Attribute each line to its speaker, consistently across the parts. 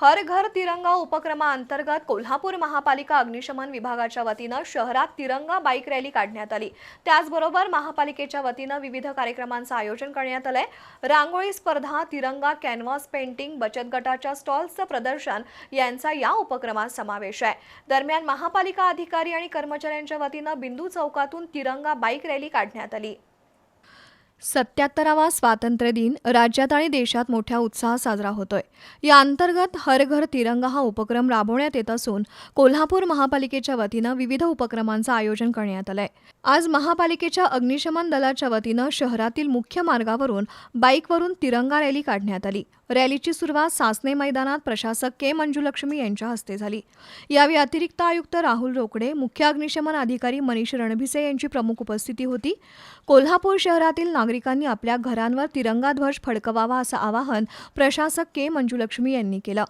Speaker 1: हर घर तिरंगा उपक्रमाअंतर्गत कोल्हापूर महापालिका अग्निशमन विभागाच्या वतीनं शहरात तिरंगा बाईक रॅली काढण्यात आली. त्याचबरोबर महापालिकेच्या वतीनं विविध कार्यक्रमांचं आयोजन करण्यात आलंय. रांगोळी स्पर्धा तिरंगा कॅनव्हास पेंटिंग बचत गटाच्या स्टॉल्सचं प्रदर्शन यांचा या उपक्रमात समावेश आहे. दरम्यान महापालिका अधिकारी आणि कर्मचाऱ्यांच्या वतीनं बिंदू चौकातून तिरंगा बाईक रॅली काढण्यात आली. सत्याहत्तरावा स्वातंत्र्य दिन राज्यात आणि देशात मोठ्या उत्साहात साजरा होतोय. या अंतर्गत हर घर तिरंगा हा उपक्रम राबवण्यात येत असून कोल्हापूर महापालिकेच्या वतीनं विविध उपक्रमांचं आयोजन करण्यात आलंय. आज महापालिकेच्या अग्निशमन दलाच्या वतीनं शहरातील मुख्य मार्गावरून बाईकवरून तिरंगा रॅली काढण्यात आली. रॅलीची सुरुवात सासने मैदानात प्रशासक के. मंजुलक्ष्मी यांच्या हस्ते झाली. यावेळी अतिरिक्त आयुक्त राहुल रोकडे मुख्य अग्निशमन अधिकारी मनीष रणभिसे यांची प्रमुख उपस्थिती होती. कोल्हापूर शहरातील नागरिकांनी आपल्या घरांवर तिरंगा ध्वज फडकवावा असं आवाहन प्रशासक के. मंजुलक्ष्मी यांनी केलं.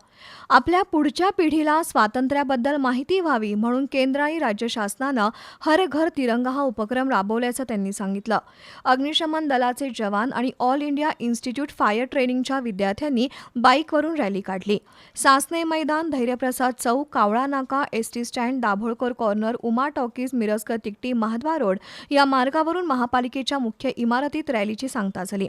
Speaker 1: आपल्या पुढच्या पिढीला स्वातंत्र्याबद्दल माहिती व्हावी म्हणून केंद्र आणि राज्य शासनानं हर घर तिरंगा हा उपक्रम राबवल्याचं त्यांनी सांगितलं. अग्निशमन दलाचे जवान आणि ऑल इंडिया इन्स्टिट्यूट फायर ट्रेनिंगच्या विद्यार्थ्यांनी बाईकवरून रॅली काढली. सासने मैदान Dhairyaprasad Chowk Kawala Naka S T stand Dabholkar corner Uma talkies Mirajkar Tikti Mahadwar road या मार्गावरून महापालिकेच्या मुख्य इमारतीत रॅलीची सांगता झाली.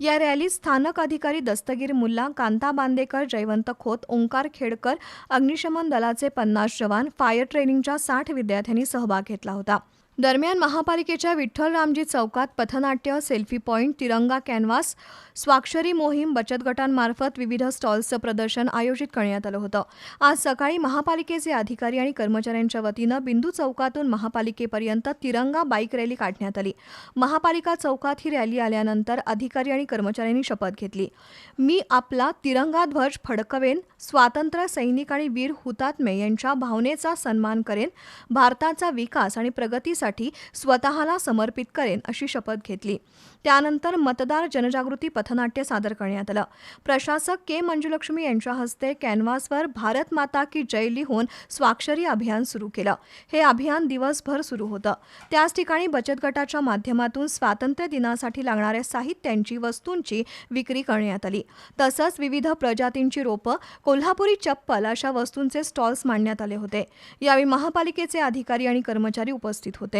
Speaker 1: या रॅलीत स्थानक अधिकारी दस्तगीर मुल्ला कांता बांदेकर जयवंत खोत ओंकार खेडकर अग्निशमन दलाचे पन्नास जवान फायर ट्रेनिंगच्या साठ विद्यार्थ्यांनी सहभाग घेतला होता. दरम्यान महापालिकेच्या विठ्ठल रामजी चौकात पथनाट्य सेल्फी पॉईंट तिरंगा कॅनव्हास स्वाक्षरी मोहीम बचत गटांमार्फत विविध स्टॉल्सचं प्रदर्शन आयोजित करण्यात आलं होतं. आज सकाळी महापालिकेचे अधिकारी आणि कर्मचाऱ्यांच्या वतीनं बिंदू चौकातून महापालिकेपर्यंत तिरंगा बाईक रॅली काढण्यात आली. महापालिका चौकात ही रॅली आल्यानंतर अधिकारी आणि कर्मचाऱ्यांनी शपथ घेतली. मी आपला तिरंगा ध्वज फडकवेन स्वातंत्र्य सैनिक आणि वीर हुतात्मे यांच्या भावनेचा सन्मान करेन भारताचा विकास आणि प्रगती प्रगतीसाठी स्वतःला समर्पित करेन अशी शपथ घेतली. त्यानंतर मतदार जनजागृती पथनाट्य सादर करण्यात आलं. प्रशासक के. मंजुलक्ष्मी यांच्या हस्ते कॅनव्हासवर भारत माता की जय लिहून स्वाक्षरी अभियान सुरू केलं. हे अभियान दिवसभर सुरू होतं. त्याच ठिकाणी बचत गटाच्या माध्यमातून स्वातंत्र्य दिनासाठी लागणाऱ्या साहित्यांची वस्तूंची विक्री करण्यात आली. तसंच विविध प्रजातींची रोपं कोल्हापुरी चप्पल अशा वस्तूंचे स्टॉल्स मांडण्यात आले होते. यावेळी महापालिकेचे अधिकारी आणि कर्मचारी उपस्थित होते.